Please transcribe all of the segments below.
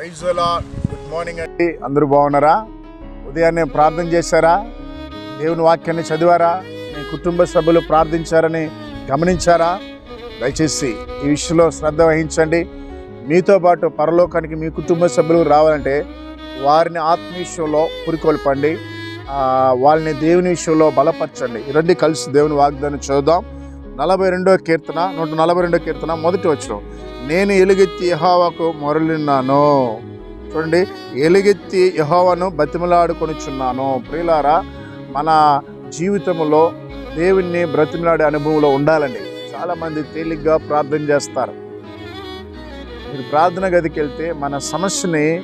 Good morning అండి. అందరూ బాగున్నారా? ఉదయాన్నే ప్రార్థన చేశారా? దేవుని వాక్యాన్ని చదివారా? మీ కుటుంబ సభ్యులు ప్రార్థించారని గమనించారా? దయచేసి ఈ విషయంలో శ్రద్ధ వహించండి. మీతో పాటు పరలోకానికి మీ కుటుంబ సభ్యులు రావాలంటే వారిని ఆత్మ విషయంలో పురికొల్పండి. వాళ్ళని దేవుని విషయంలో బలపరచండి. ఈ రెండు కలిసి దేవుని వాగ్దానం చూద్దాం. నలభై రెండో కీర్తన నూట నలభై రెండో కీర్తన మొదటి వచ్చిన నేను ఎలుగెత్తి యహోవాకు మొరలిన్నాను. చూడండి ఎలుగెత్తి యహోవాను బతిమలాడుకొనిచున్నాను. ప్రియులారా మన జీవితంలో దేవుణ్ణి బ్రతిమలాడే అనుభవంలో ఉండాలండి. చాలామంది తేలిగ్గా ప్రార్థన చేస్తారు. మీరు ప్రార్థన గదికి వెళ్తే మన సమస్యని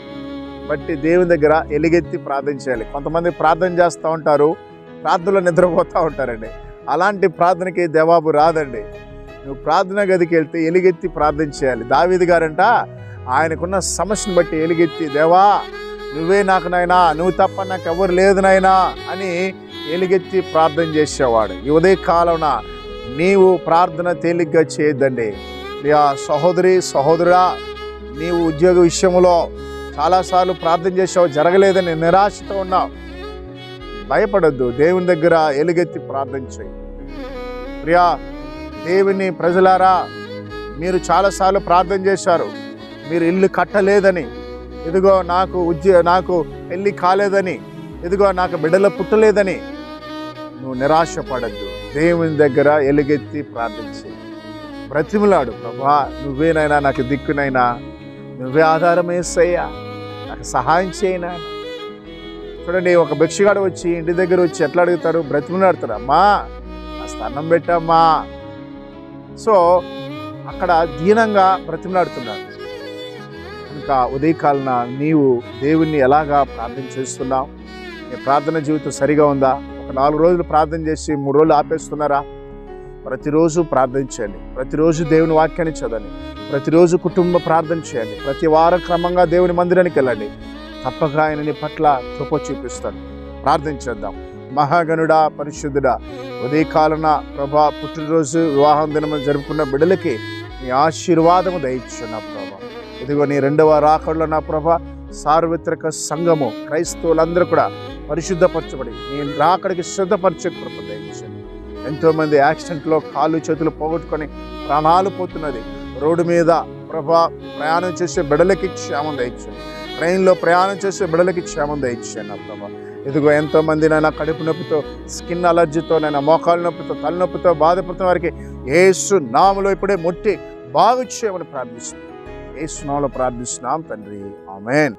బట్టి దేవుని దగ్గర ఎలుగెత్తి ప్రార్థన చేయాలి. కొంతమంది ప్రార్థన చేస్తూ ఉంటారు ప్రార్థనలో నిద్రపోతూ ఉంటారండి. అలాంటి ప్రార్థనకి జవాబు రాదండి. నువ్వు ప్రార్థన గదికి వెళ్తే ఎలుగెత్తి ప్రార్థన చేయాలి. దావీది గారంట ఆయనకున్న సమస్యను బట్టి ఎలుగెత్తి దేవా నువ్వే నాకు నాయనా నువ్వు తప్ప నాకు ఎవరు లేదు నాయనా అని ఎలుగెత్తి ప్రార్థన చేసేవాడు. ఈ ఉదయ కాలంన నీవు ప్రార్థన తేలిగ్గా చేయొద్దండి. ప్రియా సహోదరి సహోదరుడా నీవు ఉద్యోగ విషయంలో చాలాసార్లు ప్రార్థన చేసావు జరగలేదని నిరాశతో ఉన్నావు. భయపడొద్దు. దేవుని దగ్గర ఎలుగెత్తి ప్రార్థన చేయి. ప్రియా దేవుని ప్రజలారా మీరు చాలాసార్లు ప్రార్థన చేశారు. మీరు ఇల్లు కట్టలేదని ఇదిగో నాకు ఉద్యోగ నాకు పెళ్ళి కాలేదని ఇదిగో నాకు బిడ్డలు పుట్టలేదని నువ్వు నిరాశపడద్దు. దేవుని దగ్గర ఎలుగెత్తి ప్రార్థించి. బ్రతిమలాడు ప్రభా నువ్వేనైనా నాకు దిక్కునైనా. నువ్వే ఆధారం వేసయ్యా నాకు సహాయం చేయనా. చూడండి ఒక భిక్షగాడు వచ్చి ఇంటి దగ్గర వచ్చి ఎట్లా అడుగుతారు బ్రతిమలాడతారు అమ్మా స్థానం అన్నం పెట్టమ్మా. సో అక్కడ దీనంగా బ్రతిమలాడుతున్నాడు ఇంకా ఉదయకాలన నీవు దేవుణ్ణి ఎలాగా ప్రార్థన చేస్తున్నావు? నీ ప్రార్థన జీవితం సరిగా ఉందా? ఒక నాలుగు రోజులు ప్రార్థన చేసి మూడు రోజులు ఆపేస్తున్నారా? ప్రతిరోజు ప్రార్థన చేయండి. ప్రతిరోజు దేవుని వాక్యాన్ని చదవండి. ప్రతిరోజు కుటుంబ ప్రార్థన చేయండి. ప్రతి వారం క్రమంగా దేవుని మందిరానికి వెళ్ళండి. తప్పక ఆయన నీ పట్ల కృప చూపిస్తాడు. ప్రార్థించేద్దాం మహాగణుడా పరిశుద్ధుడా. ఉదయకాలన ప్రభా పుట్టినరోజు వివాహం దినము జరుపుకున్న బిడ్డలకి నీ ఆశీర్వాదము దయచున్న ప్రభా. ఇదిగో నీ రెండవ రాకడలో నా ప్రభా సార్వత్రిక సంఘము క్రైస్తవులందరూ కూడా పరిశుద్ధపరచబడి నీ రాకడికి శుద్ధపరిచే కృప దయచండి ఎంతోమంది యాక్సిడెంట్లో కాళ్ళు చేతులు పోగొట్టుకొని ప్రాణాలు పోతున్నది. రోడ్డు మీద ప్రభా ప్రయాణం చేసే బిడలకి క్షేమం దయచండి ట్రైన్లో ప్రయాణం చేసే బిడలకి క్షేమం దయచేయండి నా ప్రభా. ఇదిగో ఎంతోమంది నాయన కడుపు నొప్పితో స్కిన్ అలర్జీతో నైనా మోకాలు నొప్పితో తలనొప్పితో బాధపడుతున్న వారికి ఏసు నామలో ఇప్పుడే ముట్టి బాగు చేయమని ప్రార్థిస్తున్నాం. ఏసు నామలో ప్రార్థిస్తున్నాం తండ్రి. ఆమెన్.